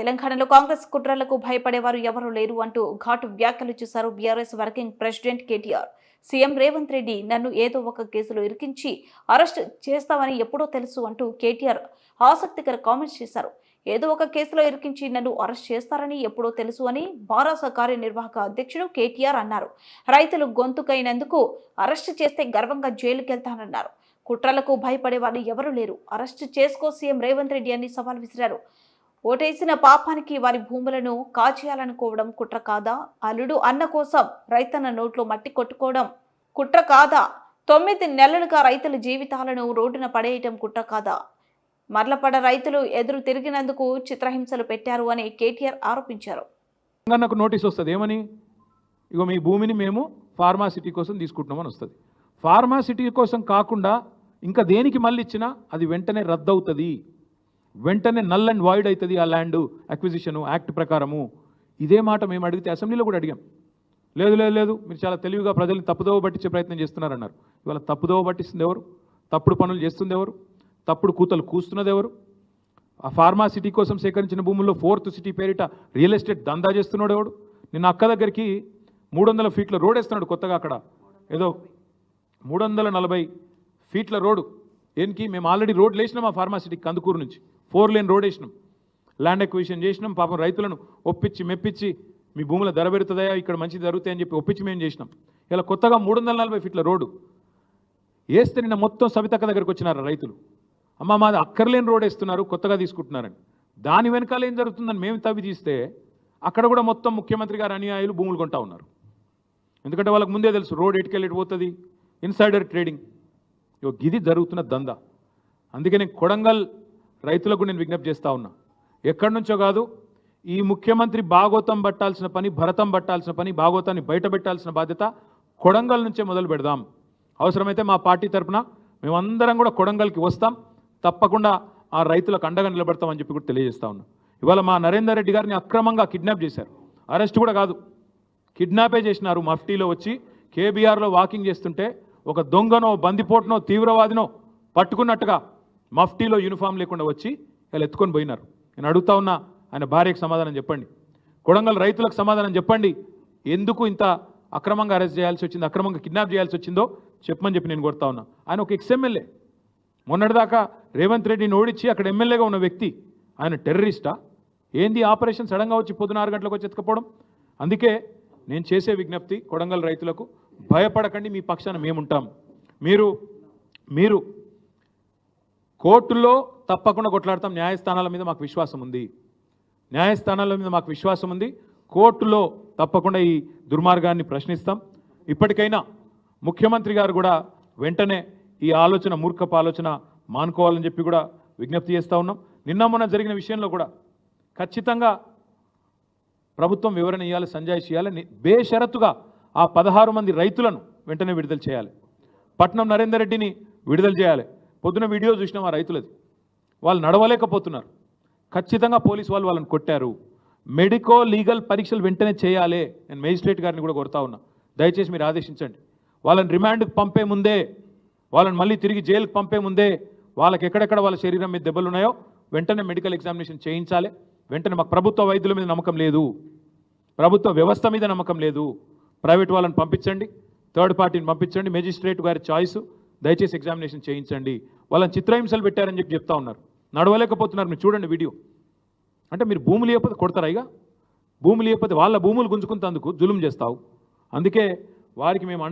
తెలంగాణలో కాంగ్రెస్ కుట్రలకు భయపడేవారు ఎవరూ లేరు అంటూ ఘాటు వ్యాఖ్యలు చేశారు BRS working president KTR. CM Revanth Reddy నన్ను ఏదో ఒక కేసులో ఇరికించి అరెస్ట్ చేస్తామని ఎప్పుడో తెలుసు అంటూ కేటీఆర్ ఆసక్తికర కామెంట్స్ చేశారు. ఏదో ఒక కేసులో ఇరికించి నన్ను అరెస్ట్ చేస్తారని ఎప్పుడో తెలుసు అని బారాస కార్యనిర్వాహక అధ్యక్షుడు కేటీఆర్ అన్నారు. రైతులు గొంతుకైనందుకు అరెస్ట్ చేస్తే గర్వంగా జైలుకెళ్తానన్నారు. కుట్రలకు భయపడే వాళ్ళు ఎవరూ లేరు. అరెస్ట్ చేసుకో సీఎం రేవంత్ రెడ్డి అని సవాల్ విసిరారు. ఓటేసిన పాపానికి వారి భూములను కాచేయాలనుకోవడం కుట్ర కాదా? అల్లుడు అన్న కోసం రైతన్న నోట్లో మట్టి కొట్టుకోవడం కుట్ర కాదా? తొమ్మిది నెలలుగా రైతుల జీవితాలను రోడ్డున పడేయటం కుట్ర కాదా? మరలపడ రైతులు ఎదురు తిరిగినందుకు చిత్రహింసలు పెట్టారు అని కేటీఆర్ ఆరోపించారు. నాకు నోటీస్ వస్తుంది ఏమని? ఇగో మీ భూమిని మేము ఫార్మాసిటీ కోసం తీసుకుంటున్నామని వస్తుంది. ఫార్మాసిటీ కోసం కాకుండా ఇంకా దేనికి మళ్ళీ ఇచ్చినా అది వెంటనే రద్దవుతుంది. వెంటనే నల్ అండ్ వాయిడ్ అవుతుంది ఆ ల్యాండ్ అక్విజిషను యాక్ట్ ప్రకారము. ఇదే మాట మేము అడిగితే అసెంబ్లీలో కూడా అడిగాం. లేదు లేదు లేదు మీరు చాలా తెలివిగా ప్రజల్ని తప్పుదోవ పట్టించే ప్రయత్నం చేస్తున్నారన్నారు. ఇవాళ తప్పుదోవ పట్టిస్తుంది ఎవరు? తప్పుడు పనులు చేస్తుంది ఎవరు? తప్పుడు కూతలు కూస్తున్నది ఎవరు? ఆ ఫార్మా సిటీ కోసం సేకరించిన భూముల్లో ఫోర్త్ సిటీ పేరిట రియల్ ఎస్టేట్ దందా చేస్తున్నాడు ఎవడు? నిన్న అక్క దగ్గరికి మూడు వందల ఫీట్ల రోడ్ వేస్తున్నాడు కొత్తగా అక్కడ. ఏదో మూడు వందల నలభై ఫీట్ల రోడ్డు దేనికి మేము ఆల్రెడీ రోడ్లు వేసినాం ఆ ఫార్మా సిటీకి కందుకూరు నుంచి. ఫోర్ లేన్ రోడ్ వేసినాం. ల్యాండ్ ఎక్విజిషన్ చేసినాం. పాపం రైతులను ఒప్పించి మెప్పించి మీ భూముల ధర పెడుతుందా ఇక్కడ మంచిది జరుగుతాయని చెప్పి ఒప్పించి మేము చేసినాం. ఇలా కొత్తగా మూడు వందల నలభై ఫీట్ల రోడ్డు. వేస్తే నిన్న మొత్తం సవితక్క దగ్గరికి వచ్చినారు రైతులు. అమ్మ మాది అక్కర్లేని రోడ్ వేస్తున్నారు కొత్తగా తీసుకుంటున్నారని. దాని వెనకాల ఏం జరుగుతుందని మేము తవ్వి తీస్తే అక్కడ కూడా మొత్తం ముఖ్యమంత్రి గారు అనుయాయులు భూములు కొంటా ఉన్నారు. ఎందుకంటే వాళ్ళకి ముందే తెలుసు రోడ్ ఎటుకెళ్ళి పోతుంది? Insider trading. ఇగో జరుగుతున్న దందా. అందుకే నేను కొడంగల్ రైతులకు నేను విజ్ఞప్తి చేస్తా ఉన్నా. ఎక్కడి నుంచో కాదు ఈ ముఖ్యమంత్రి భాగోతం పట్టాల్సిన పని భరతం పట్టాల్సిన పని భాగోతాన్ని బయట పెట్టాల్సిన బాధ్యత కొడంగల్ నుంచే మొదలు పెడదాం. అవసరమైతే మా పార్టీ తరపున మేమందరం కూడా కొడంగల్కి వస్తాం. తప్పకుండా ఆ రైతులకు అండగా నిలబడతామని చెప్పి కూడా తెలియజేస్తా ఉన్నా. ఇవాళ మా నరేందర్ రెడ్డి గారిని అక్రమంగా కిడ్నాప్ చేశారు. అరెస్ట్ కూడా కాదు. కిడ్నాపే చేసినారు మఫ్టీలో వచ్చి కేబీఆర్లో వాకింగ్ చేస్తుంటే ఒక దొంగనో బందిపోటునో తీవ్రవాదినో పట్టుకున్నట్టుగా మఫ్టీలో యూనిఫామ్ లేకుండా వచ్చి వాళ్ళు ఎత్తుకొని పోయినారు. నేను అడుగుతా ఉన్నా ఆయన భార్యకు సమాధానం చెప్పండి. కొడంగల్ రైతులకు సమాధానం చెప్పండి. ఎందుకు ఇంత అక్రమంగా అరెస్ట్ చేయాల్సి వచ్చింది అక్రమంగా కిడ్నాప్ చేయాల్సి వచ్చిందో చెప్పమని చెప్పి నేను కొడతా ఉన్నా. ఆయన ఒక ఎక్స్ఎమ్మెల్యే మొన్నటిదాకా రేవంత్ రెడ్డిని ఓడించి అక్కడ ఎమ్మెల్యేగా ఉన్న వ్యక్తి ఆయన టెర్రరిస్టా ఏంది ఆపరేషన్ సడన్గా వచ్చి పొద్దున ఆరు గంటలకు వచ్చి ఎత్తుకపోవడం? అందుకే నేను చేసే విజ్ఞప్తి కొడంగల్ రైతులకు భయపడకండి మీ పక్షాన మేముంటాం. మీరు మీరు కోర్టుల్లో తప్పకుండా కొట్లాడతాం. న్యాయస్థానాల మీద మాకు విశ్వాసం ఉంది. న్యాయస్థానాల మీద మాకు విశ్వాసం ఉంది. కోర్టులో తప్పకుండా ఈ దుర్మార్గాన్ని ప్రశ్నిస్తాం. ఇప్పటికైనా ముఖ్యమంత్రి గారు కూడా వెంటనే ఈ ఆలోచన మూర్ఖపు ఆలోచన మానుకోవాలని చెప్పి కూడా విజ్ఞప్తి చేస్తూ ఉన్నాం. నిన్న మొన్న జరిగిన విషయంలో కూడా ఖచ్చితంగా ప్రభుత్వం వివరణ ఇవ్వాలి సంజాయి ఇవ్వాలి బేషరత్తుగా బేషరతుగా ఆ పదహారు మంది రైతులను వెంటనే విడుదల చేయాలి. పట్నం నరేందర్ రెడ్డిని విడుదల చేయాలి. పొద్దున వీడియో చూసినాం ఆ రైతులది. వాళ్ళు నడవలేకపోతున్నారు. ఖచ్చితంగా పోలీసు వాళ్ళు వాళ్ళని కొట్టారు. మెడికో లీగల్ పరీక్షలు వెంటనే చేయాలి. నేను మేజిస్ట్రేట్ గారిని కూడా కొడతా ఉన్నా. దయచేసి మీరు ఆదేశించండి. వాళ్ళని రిమాండ్కి పంపే ముందే వాళ్ళని మళ్ళీ తిరిగి జైలుకి పంపే ముందే వాళ్ళకి ఎక్కడెక్కడ వాళ్ళ శరీరం మీద దెబ్బలు ఉన్నాయో వెంటనే మెడికల్ ఎగ్జామినేషన్ చేయించాలి. వెంటనే మాకు ప్రభుత్వ వైద్యుల మీద నమ్మకం లేదు. ప్రభుత్వ వ్యవస్థ మీద నమ్మకం లేదు. ప్రైవేట్ వాళ్ళని పంపించండి. థర్డ్ పార్టీని పంపించండి. మెజిస్ట్రేట్ గారి చాయిస్. దయచేసి ఎగ్జామినేషన్ చేయించండి. వాళ్ళని చిత్రహింసలు పెట్టారని చెప్పి చెప్తా ఉన్నారు. నడవలేకపోతున్నారు. మీరు చూడండి వీడియో. అంటే మీరు భూములు లేకపోతే కొడతారా ఇక? భూములు లేకపోతే వాళ్ళ భూములు గుంజుకుంటందుకు జులుం చేస్తావు. అందుకే వారికి మేము